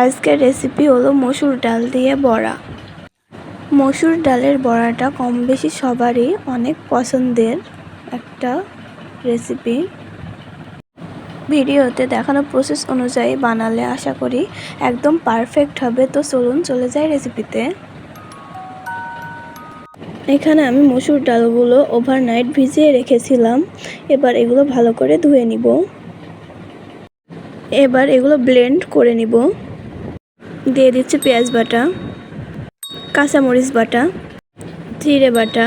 আজকের রেসিপি হলো মসুর ডাল দিয়ে বড়া। মসুর ডালের বড়াটা কম বেশি সবারই অনেক পছন্দের একটা রেসিপি ভিডিওতে দেখানো প্রসেস অনুযায়ী বানালে আশা করি একদম পারফেক্ট হবে। তো চলুন চলে যাই রেসিপিতে এখানে আমি মসুর ডালগুলো ওভারনাইট ভিজিয়ে রেখেছিলাম। এবার এগুলো ভালো করে ধুয়ে নিব। এবার এগুলো ব্লেন্ড করে নিব। দিয়ে দিচ্ছি পেঁয়াজ বাটা, কাঁচামরিচ বাটা, জিরে বাটা,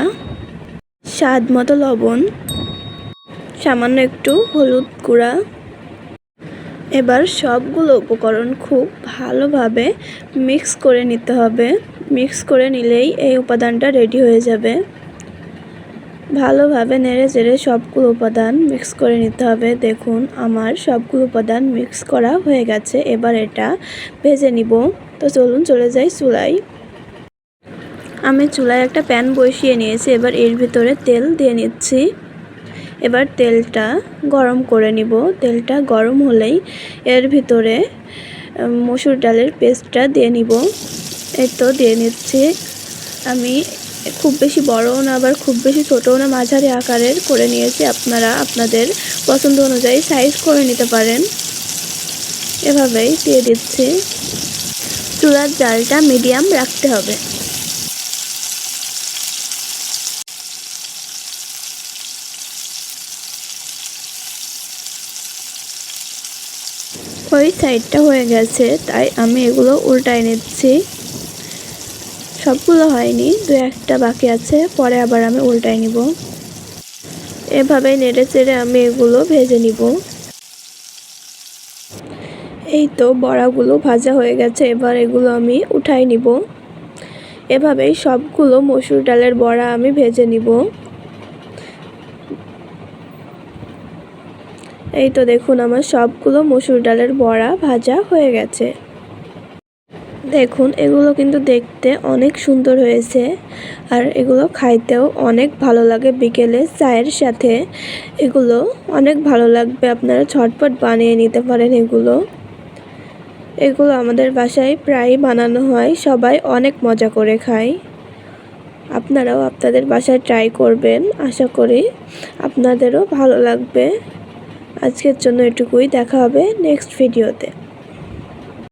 স্বাদ মতো লবণ, সামান্য একটু হলুদ গুঁড়া। এবার সবগুলো উপকরণ খুব ভালোভাবে মিক্স করে নিতে হবে। মিক্স করে নিলেই এই উপাদানটা রেডি হয়ে যাবে। ভালোভাবে নেড়ে চেড়ে সবগুলো উপাদান মিক্স করে নিতে হবে। দেখুন, আমার সবগুলো উপাদান মিক্স করা হয়ে গেছে। এবার এটা ভেজে নিব। তো চলুন চলে যাই চুলাই আমি চুলায় একটা প্যান বসিয়ে নিয়েছি। এবার এর ভিতরে তেল দিয়ে নিচ্ছি। এবার তেলটা গরম করে নিব। তেলটা গরম হলেই এর ভিতরে মসুর ডালের পেস্টটা দিয়ে নিব। এই তো দিয়ে নিচ্ছি। আমি খুব বেশি বড়ও না, আবার খুব বেশি ছোটও না, মাঝারি আকারের করে নিয়েছি। আপনারা আপনাদের পছন্দ অনুযায়ী সাইজ করে নিতে পারেন। এভাবেই দিয়ে দিচ্ছি। চুলার জালটা মিডিয়াম রাখতে হবে। ওই সাইডটা হয়ে গেছে, তাই আমি এগুলো উল্টাই নিচ্ছি। সবগুলো হয়নি, দু একটা বাকি আছে, পরে আবার আমি উল্টাই নিব। এভাবে নেড়ে চেড়ে আমি এগুলো ভেজে নিব। এই তো বড়াগুলো ভাজা হয়ে গেছে, এবার এগুলো আমি উঠাই নিব। এভাবেই সবগুলো মসুর ডালের বড়া আমি ভেজে নিব। এই তো দেখুন, আমার সবগুলো মসুর ডালের বড়া ভাজা হয়ে গেছে। দেখুন, এগুলো কিন্তু দেখতে অনেক সুন্দর হয়েছে আর এগুলো খাইতেও অনেক ভালো লাগে বিকেলে চায়ের সাথে। এগুলো অনেক ভালো লাগবে, আপনারা ছটপট বানিয়ে নিতে পারেন এগুলো। এগুলো আমাদের বাসায় প্রায় বানানো হয়, সবাই অনেক মজা করে খায়। আপনারাও আপনাদের বাসায় ট্রাই করবেন, আশা করি আপনাদেরও ভালো লাগবে। আজকের জন্য এটুকুই, দেখা হবে নেক্সট ভিডিওতে